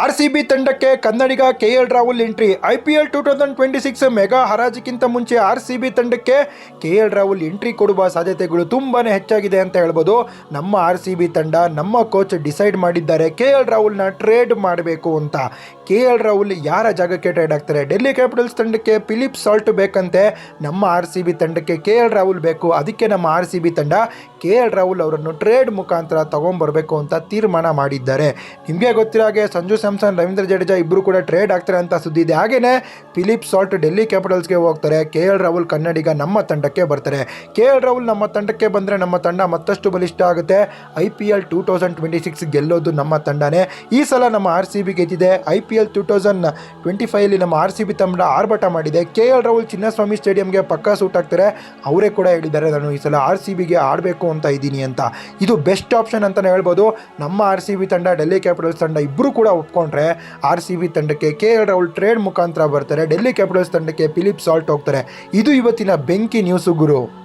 R C B ತಂಡಕ್ಕೆ ಕನ್ನಡಿಗ K L Rahul entry. I P L two thousand twenty six mega ಹರಾಜಿಗಿಂತ ಮುಂಚೆ R C B ತಂಡಕ್ಕೆ K L Rahul entry ಕೊಡುವ ಸಾಧ್ಯತೆಗಳು ತುಂಬಾ ಹೆಚ್ಚಾಗಿದೆ ಅಂತ ಹೇಳ್ಬೋದು. ನಮ್ಮ ಆರ್ ಸಿ ಬಿ ತಂಡ, ನಮ್ಮ ಕೋಚ್ ಡಿಸೈಡ್ ಮಾಡಿದ್ದಾರೆ ಕೆ ಎಲ್ ರಾಹುಲ್ನ ಟ್ರೇಡ್ ಮಾಡಬೇಕು ಅಂತ. ಕೆ ಎಲ್ ರಾಹುಲ್ ಯಾರ ಜಾಗಕ್ಕೆ ಟ್ರೇಡ್ ಆಗ್ತಾರೆ? ಡೆಲ್ಲಿ ಕ್ಯಾಪಿಟಲ್ಸ್ ತಂಡಕ್ಕೆ ಫಿಲಿಪ್ ಸಾಲ್ಟ್ ಬೇಕಂತೆ. ನಮ್ಮ ಆರ್ ಸಿ ಬಿ ತಂಡಕ್ಕೆ ಕೆ ಎಲ್ ರಾಹುಲ್ ಬೇಕು. ಅದಕ್ಕೆ ನಮ್ಮ ಆರ್ ಸಿ ಬಿ ತಂಡ ಕೆ ಎಲ್ ರಾಹುಲ್ ಅವರನ್ನು ಟ್ರೇಡ್ ಮುಖಾಂತರ ತಗೊಂಡ್ಬರಬೇಕು ಅಂತ ತೀರ್ಮಾನ ಮಾಡಿದ್ದಾರೆ. ನಿಮಗೆ ಗೊತ್ತಿರೋ ಹಾಗೆ ಸಂಜು ಸ್ಯಾಮ್ಸನ್ ರವೀಂದ್ರ ಜಡೇಜಾ ಇಬ್ಬರು ಕೂಡ ಟ್ರೇಡ್ ಆಗ್ತಾರೆ ಅಂತ ಸುದ್ದಿ ಇದೆ. ಹಾಗೇನೆ ಫಿಲಿಪ್ ಸಾಲ್ಟ್ ಡೆಲ್ಲಿ ಕ್ಯಾಪಿಟಲ್ಸ್ಗೆ ಹೋಗ್ತಾರೆ. ಕೆ ಎಲ್ ರಾಹುಲ್ ಕನ್ನಡಿಗ ನಮ್ಮ ತಂಡಕ್ಕೆ ಬರ್ತಾರೆ. ಕೆ ಎಲ್ ರಾಹುಲ್ ನಮ್ಮ ತಂಡಕ್ಕೆ ಬಂದರೆ ನಮ್ಮ ತಂಡ ಮತ್ತಷ್ಟು ಬಲಿಷ್ಠ ಆಗುತ್ತೆ. I P L two thousand twenty six ಗೆಲ್ಲೋದು ನಮ್ಮ ತಂಡನೇ. ಈ ಸಲ ನಮ್ಮ ಆರ್ ಸಿ ಬಿ ಗೆದ್ದಿದೆ. I P L two thousand twenty ಫೈವಲ್ಲಿ ನಮ್ಮ ಆರ್ ಸಿ ಬಿ ತಂಡ ಆರ್ಭಟ ಮಾಡಿದೆ. ಕೆ ಎಲ್ ರಾಹುಲ್ ಚಿನ್ನಸ್ವಾಮಿ ಸ್ಟೇಡಿಯಂಗೆ ಪಕ್ಕಾ ಸೂಟ್ ಆಗ್ತಾರೆ ಅವರೇ ಕೂಡ ಹೇಳಿದ್ದಾರೆ, ನಾನು ಈ ಸಲ ಆರ್ ಸಿ ಬಿಗೆ ಆಡಬೇಕು ಅಂತ ಇದ್ದೀನಿ ಅಂತ. ಇದು ಬೆಸ್ಟ್ ಆಪ್ಷನ್ ಅಂತಲೇ ಹೇಳ್ಬೋದು. ನಮ್ಮ ಆರ್ ಸಿ ಬಿ ತಂಡ ಡೆಲ್ಲಿ ಕ್ಯಾಪಿಟಲ್ಸ್ ತಂಡ ಇಬ್ಬರು ಕೂಡ ಒಪ್ಕೊಂಡ್ರೆ ಆರ್ ಸಿ ಬಿ ತಂಡಕ್ಕೆ ಕೆ ಎಲ್ ರಾಹುಲ್ ಟ್ರೇಡ್ ಮುಖಾಂತರ ಬರ್ತಾರೆ. ಡೆಲ್ಲಿ ಕ್ಯಾಪಿಟಲ್ಸ್ ತಂಡಕ್ಕೆ ಫಿಲಿಪ್ ಸಾಲ್ಟ್ ಹೋಗ್ತಾರೆ. ಇದು ಇವತ್ತಿನ ಬೆಂಕಿ ನ್ಯೂಸು ಗುರು.